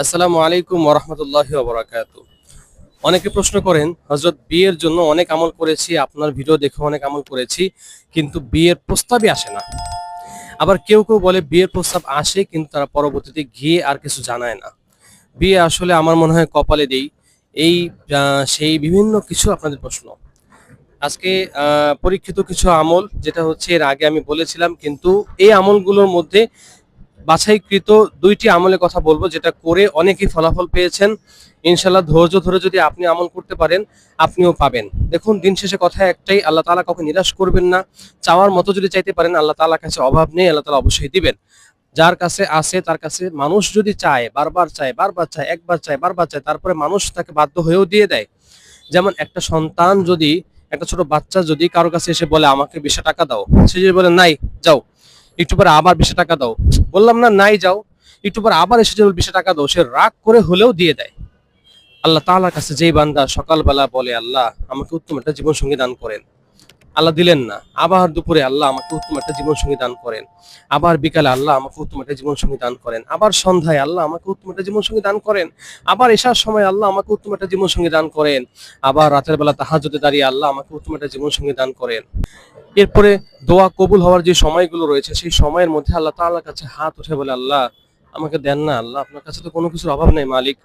আসসালামু আলাইকুম ওরহমতুল্লাহ বরাকাত। অনেকে প্রশ্ন করেন হজরত বিয়ের জন্য অনেক আমল করেছি, আপনার ভিডিও দেখে অনেক আমল করেছি, কিন্তু বিয়ের প্রস্তাবই আসে না। আবার কেউ কেউ বলে বিয়ের প্রস্তাব আসে, কিন্তু তারা পরবর্তীতে গিয়ে আর কিছু জানায় না। বিয়ে আসলে আমার মনে হয় কপালে দেই। এই সেই বিভিন্ন কিছু আপনাদের প্রশ্ন। আজকে পরীক্ষিত কিছু আমল, যেটা হচ্ছে এর আগে আমি বলেছিলাম, কিন্তু এই আমলগুলোর মধ্যে বাছাইকৃত দুইটি আমলের কথা বলব, যেটা করে অনেকেই ফলাফল পেয়েছেন। ইনশাল্লাহ ধৈর্য ধরে যদি আপনি আমল করতে পারেন, আপনিও পাবেন। দেখুন, দিন শেষে কথা একটাই, আল্লাহ তাআলা কাউকে নিরাশ করবেন না। চাওয়ার মতো যদি চাইতে পারেন, আল্লাহ তাআলার কাছে অভাব নেই, আল্লাহ তালা অবশ্যই দিবেন। যার কাছে আছে, তার কাছে মানুষ যদি চায়, বারবার চায় বারবার চায়, একবার চায়, বারবার চায়, তারপরে মানুষ তাকে বাধ্য হয়েও দিয়ে দেয়। যেমন একটা সন্তান যদি, একটা ছোট বাচ্চা যদি কারও কাছে এসে বলে, আমাকে বিশ টাকা দাও। সে যদি বলে, নাই, যাও। একটু পরে আবার বিশে টাকা দাও। বললাম, না, নাই, যাও। একটু পরে আবার এসে যদি বিশে টাকা দাও, সে রাগ করে হলেও দিয়ে দেয়। আল্লাহ তালার কাছে যেই বান্দা সকালবেলা বলে, আল্লাহ, আমাকে উত্তম একটা জীবন সঙ্গী দান করেন। আল্লাহ দিলেন না। আবার দুপুরে আল্লাহ আমাকে উত্তম একটা জীবন সঙ্গী দান করেন। আবার বিকালে আল্লাহ আমাকে উত্তম একটা জীবন সঙ্গী দান করেন। আবার সন্ধ্যায় আল্লাহ আমাকে উত্তম একটা জীবন সঙ্গী দান করেন। আবার এসার সময় আল্লাহ আমাকে উত্তম একটা জীবন সঙ্গী দান করেন। আবার রাতের বেলা তাহাজ্জুদে দাঁড়িয়ে আল্লাহ আমাকে উত্তম একটা জীবন সঙ্গী দান করেন। এরপরে দোয়া কবুল হওয়ার যে সময়গুলো রয়েছে, সেই সময়ের মধ্যে আল্লাহ তাআলার কাছে হাত উঠে বলে, আল্লাহ, আমাকে দেন না আল্লাহ। আপনার কাছে তো কোনো কিছুর অভাব নেই মালিক।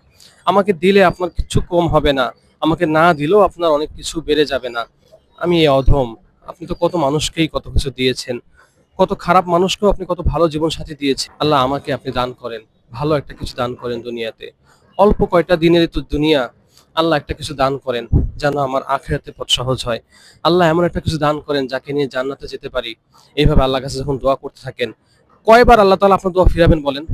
আমাকে দিলে আপনার কিছু কম হবে না। আমাকে না দিলেও আপনার অনেক কিছু বেড়ে যাবে না। আমি এই অধম। আপনি তো কত মানুষকেই কত কিছু দিয়েছেন। কত খারাপ মানুষকেও আপনি কত ভালো জীবন সাথী দিয়েছেন। আল্লাহ আমাকে আপনি দান করেন। ভালো একটা কিছু দান করেন দুনিয়াতে। অল্প কয়টা দিনের তো দুনিয়া, আল্লাহ একটা কিছু দান করেন, যেন আমার আখেরাতে পথ সহজ হয়। আল্লাহ এমন একটা কিছু দান করেন, যাকে নিয়ে জান্নাতে যেতে পারি। এইভাবে আল্লাহ কাছে যখন দোয়া করতে থাকেন, কয়বার আল্লাহ তাআলা আপনার দোয়া ফিরাবেন বলেন?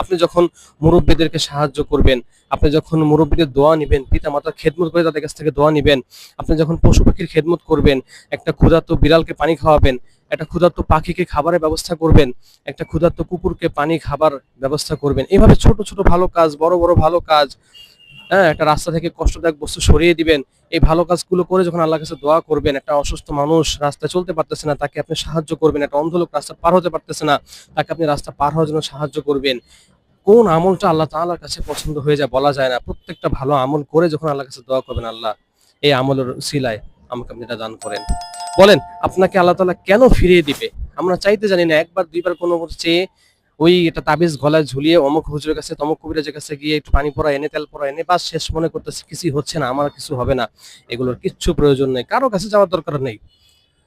আপনি যখন মুরব্বীদেরকে সাহায্য করবেন, আপনি যখন মুরব্বীদের দোয়া নিবেন পিতা মাতার খেদমত করে তাদের কাছ থেকে দোয়া নিবেন, আপনি যখন পশু পাখির খেদমত করবেন, একটা ক্ষুধার্ত বিড়ালকে পানি খাওয়াবেন, একটা ক্ষুধার্ত পাখিকে খাবারের ব্যবস্থা করবেন, একটা ক্ষুধার্ত কুকুরকে পানি খাবার ব্যবস্থা করবেন, এভাবে ছোট ছোট ভালো কাজ, বড় বড় ভালো কাজ হ্যাঁ একটা রাস্তা থেকে কষ্টদায়ক বস্তু সরিয়ে দিবেন। এই ভালো কাজগুলো করে যখন আল্লাহর কাছে দোয়া করবেন, একটা অসুস্থ মানুষ রাস্তায় চলতে পারতেছে না, তাকে আপনি সাহায্য করবেন। একটা অন্ধ লোক রাস্তা পার হতে পারতেছে না, তাকে আপনি রাস্তা পার হওয়ার জন্য সাহায্য করবেন। কোন আমলটা আল্লাহ তাআলার কাছে পছন্দ হয়ে যায় বলা যায় না। প্রত্যেকটা ভালো আমল করে যখন আল্লাহর কাছে দোয়া করবেন, আল্লাহ এই আমলের সিলায় আমাকে আপনি এটা দান করেন। বলেন, আপনাকে আল্লাহ তাআলা কেন ফিরিয়ে দিবে? আমরা চাইতে জানি না, একবার দুইবার কোনো চেয়ে ওই এটা তাবিজ গলায় ঝুলিয়ে অমুক হুজুরের কাছে, তমুক কবিরাজের কাছে গিয়ে একটু পানি পড়া এনে তেল পড়া এনে বাস শেষ মনে করতেছে, কিছুই হচ্ছে না, আমার কিছু হবে না। এগুলোর কিচ্ছু প্রয়োজন নেই, কারও কাছে যাওয়ার দরকার নেই।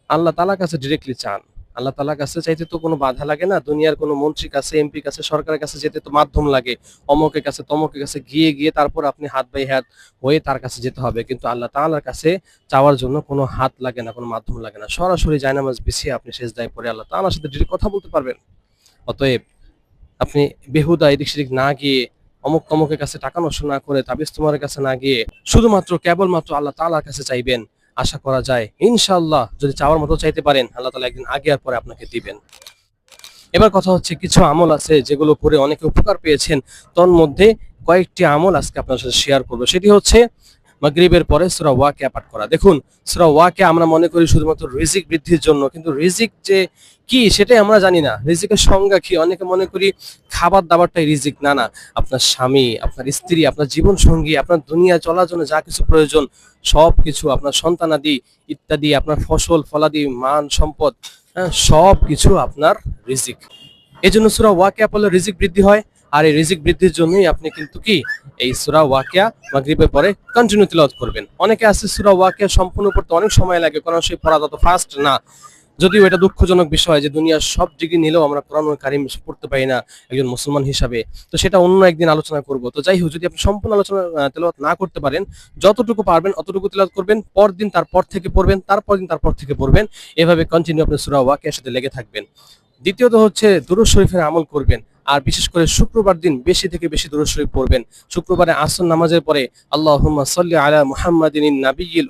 আল্লাহ তালার কাছে ডিরেক্টলি চান। আল্লাহ তালার কাছে চাইতে তো কোনো বাধা লাগে না, দুনিয়ার কোনো মন্ত্রীর কাছে এমপি কাছে, সরকারের কাছে যেতে তো মাধ্যম লাগে। অমকের কাছে, তমকের কাছে গিয়ে গিয়ে তারপর আপনি হাত বাই হাত হয়ে তার কাছে যেতে হবে। কিন্তু আল্লাহ তালার কাছে চাওয়ার জন্য কোনো হাত লাগে না, কোনো মাধ্যম লাগে না। সরাসরি জায়নামাজ বিছিয়ে আপনি শেষ দায় পরে আল্লাহ তাআলার সাথে ডিরেক্ট কথা বলতে পারবেন। অতএব আপনি বেহুদা এদিক সেদিক না গিয়ে অমুক তমকের কাছে টাকা নষ্ট না করে তাবিজ তোমার কাছে না গিয়ে শুধুমাত্র কেবলমাত্র আল্লাহ তাআলার কাছে চাইবেন, আশা করা যায়। ইনশাআল্লাহ যদি চাওয়ার মতো চাইতে পারেন, আল্লাহ তাআলা একদিন আগে আর পরে আপনাকে দিবেন। এবার কথা হচ্ছে কিছু আমল আছে যেগুলো করে অনেকে উপকার পেয়েছেন তোর মধ্যে কয়েকটি আমল আজকে আপনার সাথে শেয়ার করব। সেটি হচ্ছে মাগরিবের পরে সূরা ওয়াকিয়া পাঠ করা। দেখুন সূরা ওয়াকিয়া আমরা মনে করি শুধুমাত্র রিজিক বৃদ্ধির জন্য কিন্তু রিজিক যে কি সেটাই আমরা জানি না। রিজিকের সংজ্ঞা কি? অনেকে মনে করি খাবার দাবারটাই রিজিক। না না আপনার স্বামী আপনার স্ত্রী আপনার জীবন সঙ্গী আপনার দুনিয়া চলার জন্য যা কিছু প্রয়োজন সব কিছু আপনার সন্তানাদি ইত্যাদি আপনার ফসল ফলাদি মান সম্পদ হ্যাঁ, সব কিছু আপনার রিজিক। এই জন্য সুরা ওয়াকিয়া পড়লে রিজিক বৃদ্ধি হয়। আর এই রিজিক বৃদ্ধির জন্যই আপনি কিন্তু কি এই সুরা ওয়াকিয়া মাগরিবের পরে কন্টিনিউ তিলাওয়াত করবেন। অনেকে আছে সুরা ওয়াকিয়া সম্পূর্ণ করতে অনেক সময় লাগে, কারণ সেই পড়া তত ফাস্ট না। যদিও এটা দুঃখজনক বিষয় যে দুনিয়ার সব ডিগ্রি নিলেও আমরা কোরআন কারিম পড়তে পারি না একজন মুসলমান হিসাবে। তো সেটা অন্য একদিন আলোচনা করব। তো যাই হোক, যদি আপনি সম্পূর্ণ আলোচনা তেলাওয়াত না করতে পারেন, যতটুকু পারবেন অতটুকু তেলাওয়াত করবেন, পরদিন তারপর থেকে পড়বেন, তারপর দিন তারপর থেকে পড়বেন। এভাবে কন্টিনিউ আপনি সুরা ওয়াকিয়ার সাথে লেগে থাকবেন। দ্বিতীয়ত হচ্ছে দুরুদ শরীফের আমল করবেন। আর বিশেষ করে শুক্রবার দিন বেশি থেকে বেশি দুরুদ শরীফ পড়বেন। শুক্রবারে আসর নামাজের পরে আল্লাহ সাল্লি আলা মুহাম্মাদিন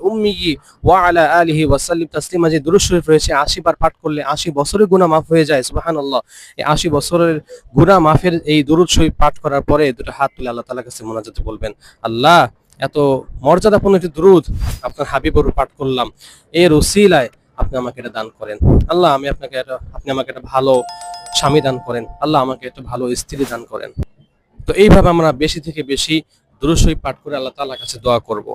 উম্মিয়ি ওয়া আলা আলিহি ওয়া সাল্লিম তাসলিমা। যে দুরুদ শরীফ রয়েছে 80 বার পাঠ করলে 80 বছরের গুনাহ মাফ হয়ে যায়, সুবহানাল্লাহ। এই 80 বছরের গুনাহ মাফের এই দুরুদ শরীফ পাঠ করার পরে দুটো হাত তুলে আল্লাহ তাআলার কাছে মোনাজাত বলবেন, আল্লাহ, এত মর্যাদাপূর্ণ একটি দুরুদ আপনার হাবিবর পাঠ করলাম। এর ওসিলায় আপনি আমাকে এটা দান করেন। আল্লাহ, আমি আপনাকে আপনি আমাকে একটা ভালো স্বামী দান করেন, আল্লাহ আমাকে একটা ভালো স্ত্রী দান করেন। তো এইভাবে আমরা বেশি থেকে বেশি দুরুসই পাঠ করে আল্লাহ তাল্লাহ কাছে দোয়া করব।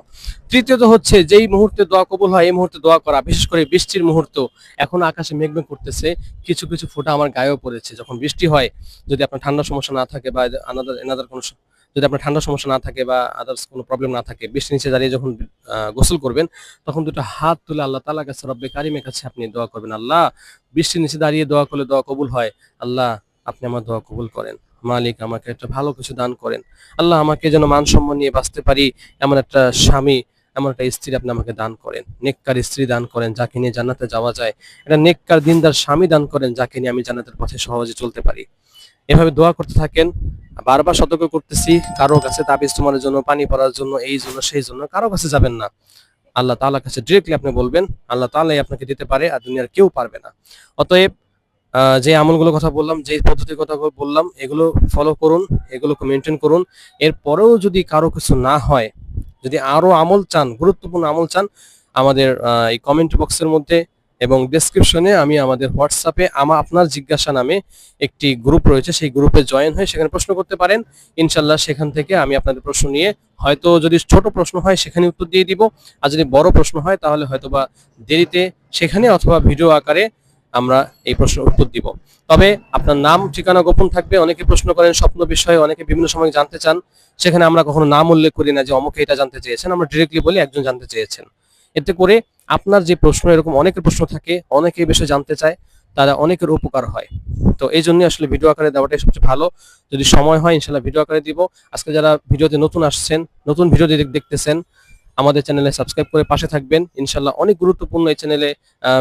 তৃতীয়ত হচ্ছে, যেই মুহূর্তে দোয়া কবুল হয়, এই মুহূর্তে দোয়া করা, বিশেষ করে বৃষ্টির মুহূর্ত, এখন আকাশে মেঘ মেঘ করতেছে, কিছু কিছু ফোঁটা আমার গায়েও পড়েছে। যখন বৃষ্টি হয়, যদি আপনার ঠান্ডা সমস্যা না থাকে বা আনাদার এনাদার কোনো যদি আপনার ঠান্ডার সমস্যা না থাকে বা আদার্স কোনো প্রবলেম না থাকে বৃষ্টি নিচে দাঁড়িয়ে যখন গোসল করবেন, তখন দুটো হাত তুলে আল্লাহ তালা কাছে, রব্বে কারিমের কাছে আপনি দোয়া করবেন। আল্লাহ, বৃষ্টির নিচে দাঁড়িয়ে দোয়া করলে দোয়া কবুল হয়। আল্লাহ, আপনি আমার দোয়া কবুল করেন। মালিক আমাকে একটা ভালো কিছু দান করেন। আল্লাহ আমাকে যেন মান সম্মান নিয়ে বাঁচতে পারি, এমন একটা স্বামী, এমন একটা স্ত্রী আপনি আমাকে দান করেন। নেককার স্ত্রী দান করেন, যাকে নিয়ে জান্নাতে যাওয়া যায়। একটা নেককার দিনদার স্বামী দান করেন, যাকে নিয়ে আমি জান্নাতের পথে সহজে চলতে পারি। এভাবে দোয়া করতে থাকেন। বারবার সতর্ক করতেছি, কারও কাছে তাবিজ তোমার জন্য, পানি পড়ার জন্য, এই জন্য, সেই জন্য, কারও কাছে যাবেন না। আল্লাহ তাআলার কাছে ডিরেক্টলি আপনি বলবেন, আল্লাহ তাআলাই আপনাকে দিতে পারে আর দুনিয়ার কেউ পারবে না। অতএব যে আমলগুলো কথা বললাম, যে পদ্ধতির কথা বললাম, এগুলো ফলো করুন, এগুলোকে মেনটেন করুন। এরপরেও যদি কারও কিছু না হয়, যদি আরও আমল চান, গুরুত্বপূর্ণ আমল চান, আমাদের এই কমেন্ট বক্সের মধ্যে এবং ডেসক্রিপশনে আমি আমাদের হোয়াটসঅ্যাপে আমা আপনার জিজ্ঞাসা নামে একটি গ্রুপ রয়েছে, সেই গ্রুপে জয়েন হয়ে সেখানে প্রশ্ন করতে পারেন। ইনশাল্লাহ সেখান থেকে আমি আপনাদের প্রশ্ন নিয়ে হয়তো যদি ছোট প্রশ্ন হয় সেখানে উত্তর দিয়ে দিব। আর যদি বড় প্রশ্ন হয় তাহলে হয়তোবা দেরিতে সেখানে অথবা ভিডিও আকারে আমরা এই প্রশ্নের উত্তর দিব। তবে আপনার নাম, ঠিকানা গোপন থাকবে। অনেকে প্রশ্ন করেন স্বপ্ন বিষয়ে, অনেকে বিভিন্ন সময় জানতে চান। সেখানে আমরা কখনো নাম উল্লেখ করি না যে অমুকে এটা জানতে চেয়েছেন। আমরা ডিরেক্টলি বলি একজন জানতে চেয়েছেন। এতে করে আপনার যে প্রশ্ন, এরকম অনেকের প্রশ্ন থাকে, অনেকে বিষয়ে জানতে চায়, তারা অনেকের উপকার হয়। তো এই জন্য আসলে ভিডিও আকারে দেওয়াটাই সবচেয়ে ভালো। যদি সময় হয়, ইনশাল্লাহ ভিডিও আকারে দিব। আজকে যারা ভিডিওতে নতুন আসছেন, নতুন ভিডিও যদি দেখতেছেন, আমাদের চ্যানেলে সাবস্ক্রাইব করে পাশে থাকবেন। ইনশাল্লাহ অনেক গুরুত্বপূর্ণ এই চ্যানেলে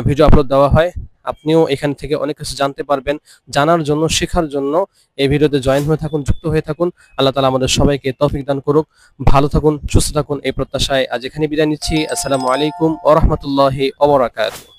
ভিডিও আপলোড দেওয়া হয়। আপনিও এখান থেকে অনেক কিছু জানতে পারবেন, জানার জন্য, শেখার জন্য। এই ভিডিওতে জয়েন হয়ে থাকুন, যুক্ত হয়ে থাকুন। আল্লাহ তালা আমাদের সবাইকে তৌফিক দান করুক। ভালো থাকুন, সুস্থ থাকুন। এই প্রত্যাশায় আজ এখানে বিদায় নিচ্ছি। আসসালামু আলাইকুম ওরহমতুল্লাহি ওবরাকাতুহ